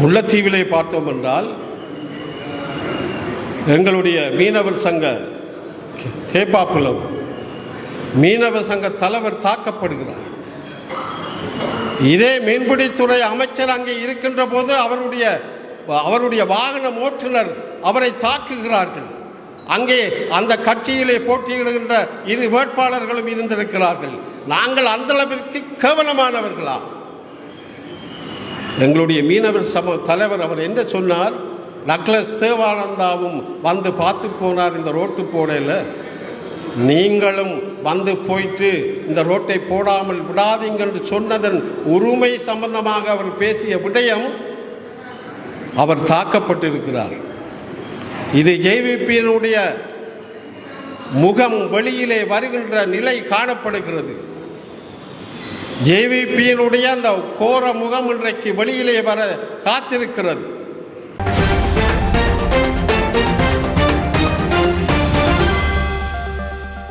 முல்லைத்தீவிலே பார்த்தோம் என்றால் எங்களுடைய மீனவர் சங்க கேப்பாப்புலம் மீனவ சங்க தலைவர் தாக்கப்படுகிறார். இதே மீன்பிடித்துறை அமைச்சர் அங்கே இருக்கின்ற போது அவருடைய அவருடைய வாகன ஓட்டுநர் அவரை தாக்குகிறார்கள். அங்கே அந்த கட்சியிலே போட்டியிடுகின்ற இரு வேட்பாளர்களும் இருந்திருக்கிறார்கள். நாங்கள் அந்தளவிற்கு கவனமானவர்களா கேவலமானவர்களா? எங்களுடைய மீனவர் சம தலைவர் அவர் என்ன சொன்னார்? நக்லஸ் தேவானந்தாவும் வந்து பார்த்து போனார் இந்த ரோட்டு போடையில். நீங்களும் வந்து போயிட்டு இந்த ரோட்டை போடாமல் விடாதீங்க என்று சொன்னதன் உரிமை சம்பந்தமாக அவர் பேசிய விடயம் அவர் தாக்கப்பட்டிருக்கிறார். இது ஜேவிபியினுடைய முகம் வெளியிலே வருகின்ற நிலை காணப்படுகிறது. ஜேவிபியினுடைய அந்த கோர முகம் இன்றைக்கு வெளியிலே வர காத்திருக்கிறது.